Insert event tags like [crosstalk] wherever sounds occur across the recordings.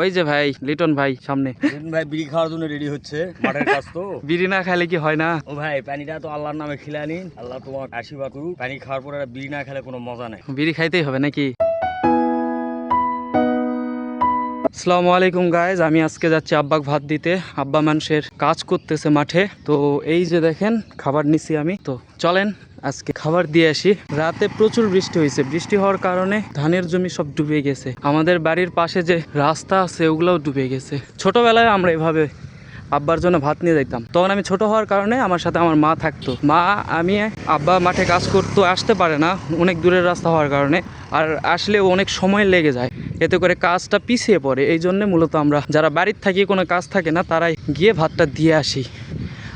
ওই যে ভাই লিটন ভাই সামনে। লিটন ভাই বিড়ি খাওয়ার জন্য রেডি হচ্ছে মাঠের কাজ তো। বিড়ি না খাইলে কি হয় না? ও ভাই পানিটা তো আল্লাহর নামে খিলা নিন আল্লাহ তোমার আশীর্বাদ করুক। পানি খাওয়ার পরে বিড়ি না খেলে কোনো মজা নেই। বিড়ি খাইতেই হবে নাকি? আসসালামু আলাইকুম গাইজ আমি আজকে যাচ্ছি আব্বাক ভাত দিতে। আব্বা মানুষের কাজ করতেছে মাঠে। তো এই যে দেখেন খাবার নিছি আমি। তো চলেন আজকে খাবার দিয়ে আসি। রাতে প্রচুর বৃষ্টি হয়েছে। বৃষ্টি হওয়ার কারণে ধানের জমি সব ডুবে গেছে। আমাদের বাড়ির পাশে যে রাস্তা আছে, ওগুলোও ডুবে গেছে। ছোটবেলায় আমরা এভাবে আব্বার জন্য ভাত নিয়ে যাইতাম। তখন আমি ছোট হওয়ার কারণে আমার সাথে আমার মা থাকতো। মা, আমি আব্বা মাঠে কাজ করতো, আসতে পারে না। অনেক দূরের রাস্তা হওয়ার কারণে। আর আসলে অনেক সময় লেগে যায়। এতে করে কাজটা পিছিয়ে পড়ে। এই জন্যে মূলত আমরা যারা বাড়ির থাকি, কোনো কাজ থাকে না, তারাই গিয়ে ভাতটা দিয়ে আসি।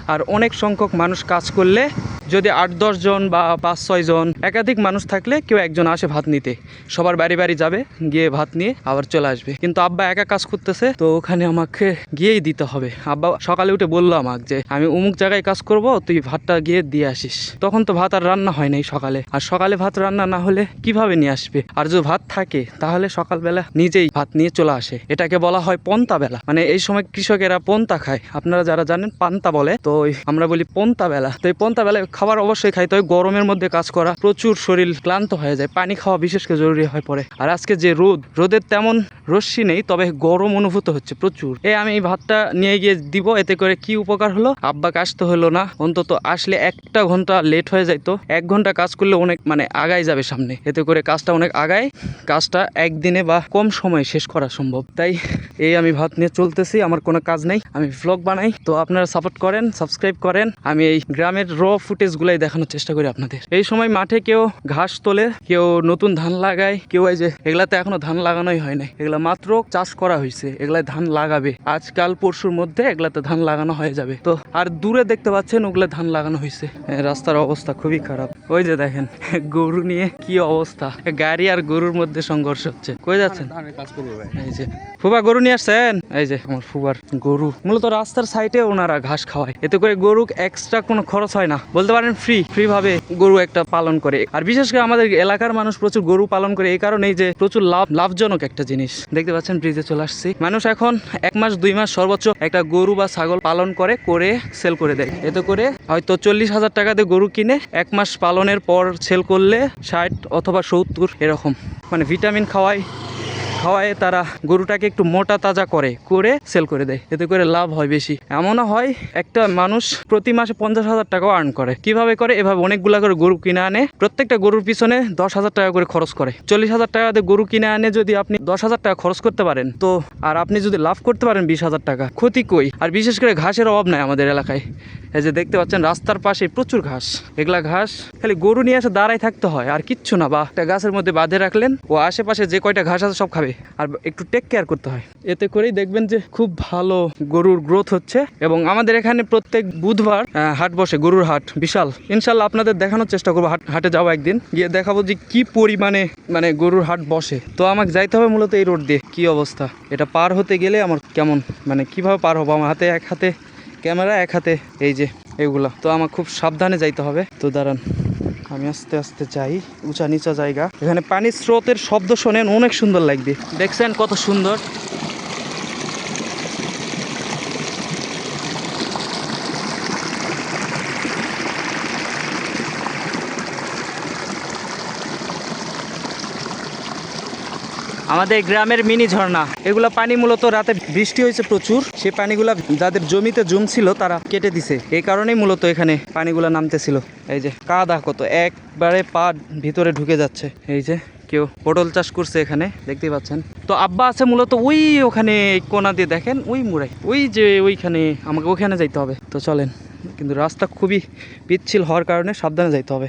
আর অনেক সংখ্যক মানুষ কাজ করলে যদি আট, দশ জন বা পাঁচ, ছয় জন একাধিক মানুষ থাকলে কেউ একজন আসে ভাত নিতে। সবার বাড়ি বাড়ি যাবে, গিয়ে ভাত নিয়ে আবার চলে আসবে। কিন্তু আব্বা একা কাজ করতেছে, তো ওখানে আমাকে গিয়েই দিতে হবে। আব্বা সকালে উঠে বলল আমাকে যে, আমি অমুক জায়গায় কাজ করব, তুই ভাতটা গিয়ে দিয়ে আসিস। তখন তো ভাত আর রান্না হয় নাই সকালে। আর সকালে ভাত রান্না না হলে কীভাবে নিয়ে আসবে? আর যদি ভাত থাকে, তাহলে সকালবেলা নিজেই ভাত নিয়ে চলে আসে। এটাকে বলা হয় পন্তা বেলা। মানে এই সময় কৃষকেরা পন্তা খায়। আপনারা যারা জানেন, পান্তা বলে। তো আমরা বলি পন্তা বেলা। তো এই পন্তা বেলায় খাবার অবশ্যই খাইতে হয়। গরমের মধ্যে কাজ করা প্রচুর শরীর ক্লান্ত হয়ে যায়। পানি খাওয়া বিশেষ করে জরুরি হয়ে পড়ে। আর আজকে যে রোদ, রোদের তেমন রশ্মি নেই, তবে গরম অনুভূত হচ্ছে প্রচুর। এ আমি এই ভাতটা নিয়ে গিয়ে দিব, এতে করে কি উপকার হলো? আব্বাকে আসতে হলো না। অন্তত আসলে একটা ঘণ্টা লেট হয়ে যাইতো এক ঘণ্টা কাজ করলে অনেক মানে আগায় যাবে সামনে। এতে করে কাজটা অনেক আগায়, কাজটা একদিনে বা কম সময়ে শেষ করা সম্ভব। তাই এই আমি ভাত নিয়ে চলতেছি, আমার কোনো কাজ নেই। আমি ভ্লগ বানাই। তো আপনারা সাপোর্ট করেন সাবস্ক্রাইব করেন। আমি এই গ্রামের র ফুটেজগুলাই দেখানোর চেষ্টা করি আপনাদের। এই সময় মাঠে কেউ ঘাস তোলে কেউ নতুন ধান লাগায় কেউ এই যে এগুলাতে এখনও ধান লাগানোই হয় নাই। এগুলা মাত্র চাষ করা হয়েছে এগুলায় ধান লাগাবে। আজকাল পরশুর মধ্যে এগুলাতে ধান লাগানো হয়ে যাবে। তো আর দূরে দেখতে পাচ্ছেন ওগুলা ধান লাগানো হয়েছে রাস্তার অবস্থা খুবই খারাপ। ওই যে দেখেন [laughs] গরু নিয়ে কি অবস্থা। গাড়ি আর গরুর মধ্যে সংঘর্ষ হচ্ছে। কই যাচ্ছেন? এই যে ফুবা গরু নিয়ে আসছেন? এই যে আমার ফুবার গরু। মূলত রাস্তার সাইডে ওনারা ঘাস খাওয়ায়। এতে করে গরু এক্সট্রা কোনো খরচ হয় না। বলতে পারেন ফ্রি ফ্রি ভাবে গরু একটা পালন করে। আর বিশেষ করে আমাদের এলাকার মানুষ প্রচুর গরু পালন করে, এই কারণেই যে প্রচুর লাভ, লাভজনক একটা জিনিস। দেখতে পাচ্ছেন ব্রিজে চলে আসছি। মানুষ এখন এক মাস, দুই মাস সর্বোচ্চ একটা গরু বা ছাগল পালন করে করে সেল করে দেয়। এতে করে হয়তো চল্লিশ হাজার টাকা দিয়ে গরু কিনে এক মাস পালনের পর সেল করলে ষাট অথবা সত্তর এরকম। মানে ভিটামিন খাওয়ায় খাওয়ায় তারা গরুটাকে একটু মোটা তাজা করে করে সেল করে দেয়। এতে করে লাভ হয় বেশি। এমনও হয়, একটা মানুষ প্রতি মাসে পঞ্চাশ হাজার টাকাও আর্ন করে। কীভাবে করে? এভাবে অনেকগুলা করে গরু কিনে আনে। প্রত্যেকটা গরুর পিছনে দশ হাজার টাকা করে খরচ করে। চল্লিশ হাজার টাকা দিয়ে গরু কিনে আনে যদি আপনি দশ হাজার টাকা খরচ করতে পারেন, তো আর আপনি যদি লাভ করতে পারেন বিশ হাজার টাকা, ক্ষতি কই? আর বিশেষ করে ঘাসের অভাব নাই আমাদের এলাকায়। এই যে দেখতে পাচ্ছেন, রাস্তার পাশে প্রচুর ঘাস। এগুলা ঘাস খালি গরু নিয়ে এসে দাঁড়াই থাকতে হয়, আর কিচ্ছু না। বা একটা গাছের মধ্যে বাঁধে রাখলেন, ও আশেপাশে যে কয়টা ঘাস আছে সব খাবে, আর একটু টেক কেয়ার করতে হয়। এতে করেই দেখবেন যে খুব ভালো গরুর গ্রোথ হচ্ছে, এবং আমাদের এখানে প্রত্যেক বুধবার হাট বসে, গরুর হাট, বিশাল। ইনশাল্লাহ আপনাদের দেখানোর চেষ্টা করব, হাট হাটে যাব একদিন, গিয়ে দেখাবো যে কি পরিমাণে মানে গরুর হাট বসে। তো আমাকে যাইতে হবে মূলত এই রোড দিয়ে, কি অবস্থা? এটা পার হতে গেলে আমার কেমন মানে কীভাবে পার হব? আমার হাতে এক হাতে ক্যামেরা এক হাতে, এই যে এগুলা। তো আমার খুব সাবধানে যাইতে হবে। তো দাঁড়ান, আমি আস্তে আস্তে যাই। উঁচা নিচা জায়গা। এখানে পানির স্রোতের শব্দ শোনেন, অনেক সুন্দর লাগবে। দেখছেন কত সুন্দর? আমাদের গ্রামের মিনি ঝর্ণা। এগুলা পানি মূলত রাতে বৃষ্টি হয়েছে প্রচুর। সেই পানিগুলা যাদের জমিতে জমছিল তারা কেটে দিছে। এই কারণেই মূলত এখানে পানিগুলা নামতেছিল। এই যে, কাদা কত। একবারে পা ভিতরে ঢুকে যাচ্ছে। এই যে, কেউ পটল চাষ করছে এখানে, দেখতেই পাচ্ছেন। তো আব্বা আছে মূলত ওই ওখানে কোনা দিয়ে দেখেন, ওই মুড়াই। ওই যে ওইখানে, আমাকে ওখানে যাইতে হবে। তো চলেন, কিন্তু রাস্তা খুবই পিচ্ছিল হওয়ার কারণে সাবধানে যাইতে হবে।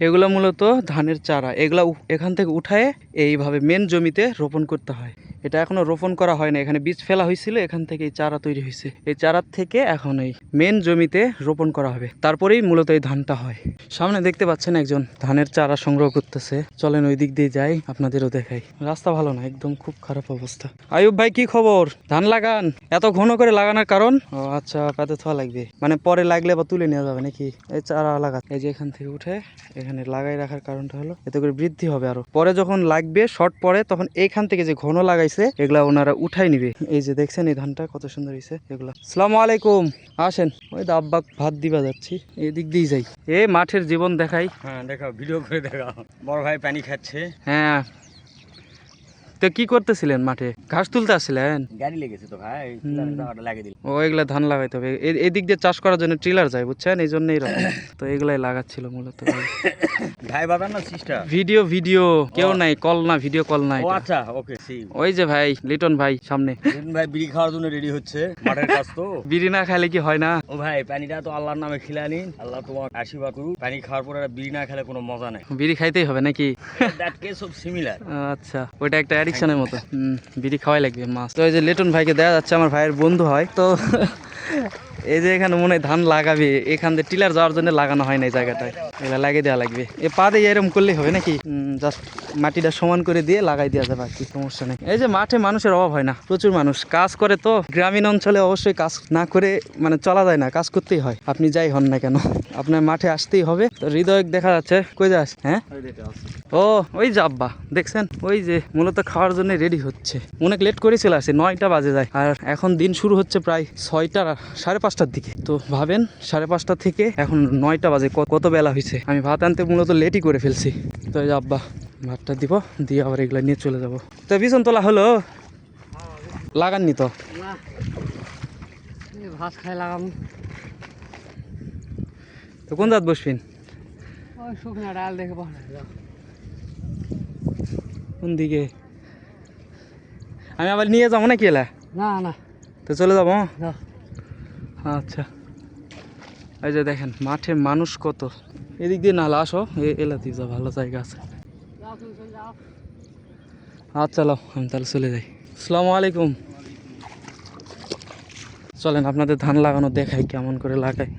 এগুলো মূলত ধানের চারা। এগুলা এখান থেকে উঠায় এইভাবে মেন জমিতে রোপণ করতে হয়। এটা এখনও রোপণ করা হয় না। এখানে বীজ ফেলা হয়েছিল, এখান থেকে এই চারা তৈরি হয়েছে। এই চারার থেকে এখন এই মেন জমিতে রোপণ করা হবে। তারপরেই মূলত এই ধানটা হয়। সামনে দেখতে পাচ্ছেন একজন ধানের চারা সংগ্রহ করতেছে। চলেন ওই দিক দিয়ে যাই, আপনাদেরও দেখাই। রাস্তা ভালো না, একদম খুব খারাপ অবস্থা। আয়ুব ভাই, কি খবর? ধান লাগান? এত ঘন করে লাগানোর কারণ? ও আচ্ছা পাতে থোয়া লাগবে। মানে পরে লাগলে বা তুলে নেওয়া যাবে নাকি? এই চারা লাগা এই যে এখান থেকে উঠে এখানে লাগাই রাখার কারণটা হলো এতে করে বৃদ্ধি হবে আরও। পরে যখন লাগবে শর্ট পরে তখন এইখান থেকে যে ঘন লাগাইছে এগুলা ওনারা উঠাই নিবে। এই যে দেখছেন এই ধানটা কত সুন্দর হয়েছে এগুলা। সালামু আলাইকুম। আসেন। ওই তো ভাত দিবা যাচ্ছি এদিক দিয়ে যাই। এ মাঠের জীবন দেখাই। হ্যাঁ দেখা ভিডিও করে দেখা বড় ভাই পানি খাচ্ছে। হ্যাঁ তো কি করতেছিলেন মাঠে? ঘাস তুলতে আসছিলেন? গাড়ি লেগেছে তো ভাই লাগিয়ে দিল ও এগুলা ধান লাগাইতে হবে। এদিক দিয়ে চাষ করার জন্য ট্রিলার যায় বুঝছেন? এই জন্যই [coughs] তো এগুলাই লাগাচ্ছিল মূলত ভাই। [coughs] বাবার না সিস্টার? Video video. কেউ নাই কল না ভিডিও কল নাই ও আচ্ছা ওকে ওই যে ভাই লিটন ভাই সামনে। ভাই বিড়ি খাওয়ার জন্য রেডি হচ্ছে মাঠের কাজ তো। [laughs] বিড়ি না খাইলে কি হয় না? ও ভাই পানিটা তো আল্লাহর নামে খিলানি আল্লাহ তোমার আশীর্বাদ করুক। পানি খাওয়ার পরে বিড়ি না খেলে কোনো মজা নাই। বিড়ি খাইতেই হবে নাকি? দ্যাট কেস অফ সিমিলার আচ্ছা ওইটা একটা অ্যাডিকশনের মতো। বিড়ি খাওয়াই লাগবে, মাছ। তো এই যে লেটন ভাইকে দেওয়া যাচ্ছে, আমার ভাইয়ের বন্ধু হয়, তো এই যে এখানে মনে হয় ধান লাগাবে, এখান দিয়ে টিলার যাওয়ার জন্য লাগানো হয় না এই জায়গাটায়। এগুলো লাগিয়ে দেওয়া লাগবে। এ পা দিয়ে এরকম করলেই হবে নাকি? জাস্ট মাটিটা সমান করে দিয়ে লাগাই দেওয়া যাবে আর কি, সমস্যা নেই। এই যে মাঠে মানুষের অভাব হয় না, প্রচুর মানুষ। কাজ করে তো, গ্রামীণ অঞ্চলে অবশ্যই কাজ না করে মানে চলা যায় না, কাজ করতেই হয়। আপনি যাই হন না কেন, আপনার মাঠে আসতেই হবে। তো হৃদয় দেখা যাচ্ছে, কই যাস হ্যাঁ? ও, ওই যে আব্বা, দেখছেন? ওই যে মূলত খাওয়ার জন্য রেডি হচ্ছে। অনেক লেট করে চলে আসে, নয়টা বাজে যায়। আর এখন দিন শুরু হচ্ছে প্রায় ছয়টা, সাড়ে পাঁচটার দিকে। তো ভাবেন সাড়ে পাঁচটা থেকে এখন নয়টা বাজে কত বেলা হয়েছে আমি ভাত আনতে মূলত লেটই করে ফেলছি। তো এই আব্বা ভাতটা দিব দিয়ে আবার এগুলো নিয়ে চলে যাব। তো বিছন তোলা হলো? লাগাননি তো? ভাত খাই লাগাম। তো কোন জাত বসবেন? শুকনা ডাল দেখে কোন দিকে? আমি আবার নিয়ে যাব নাকি এলা? না না। তো চলে যাব। আচ্ছা। এই যে দেখেন মাঠে মানুষ কত। এদিক দিয়ে নালা, আসো। এলাতে যা, ভালো জায়গা আছে। আচ্ছা চলো আমি তাহলে চলে যাই। আসসালামু আলাইকুম। চলেন, আপনাদের ধান লাগানো দেখাই, কেমন করে লাগাই।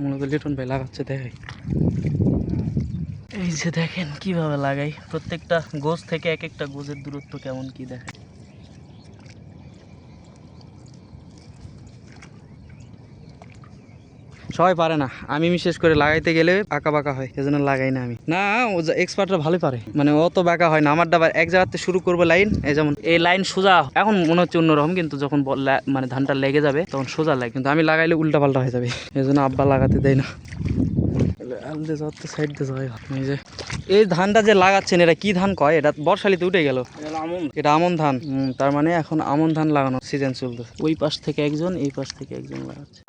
মূলত লিটন ভাই লাগাচ্ছে, দেখাই। এই যে দেখেন, কীভাবে লাগাই। প্রত্যেকটা গোজ থেকে এক একটা গোজের দূরত্ব কেমন কি দেখায়। সবাই পারে না। আমি বিশেষ করে লাগাইতে গেলে আঁকা বাঁকা হয় এজন্য লাগাই না আমি। না ও এক্সপার্টরা ভালোই পারে। মানে অত বাঁকা হয় না। আমার ডাবার এক জায়গাতে শুরু করব লাইন এই যেমন এই লাইন সোজা এখন মনে হচ্ছে অন্যরকম কিন্তু যখন মানে ধানটা লেগে যাবে তখন সোজা লাগে কিন্তু আমি লাগাইলে উল্টা পাল্টা হয়ে যাবে। এই জন্য আব্বা লাগাতে দেয় না। আলদে যাওয়ার তো সাইড দিয়ে যাওয়াই ভালো। এই যে। এই ধানটা যে লাগাচ্ছেন এটা কি ধান কয়? এটা বর্ষালিতে উঠে গেল। আমন। এটা আমন ধান। তার মানে এখন আমন ধান লাগানো সিজন চলতেছে। ওই পাশ থেকে একজন এই পাশ থেকে একজন লাগাচ্ছে।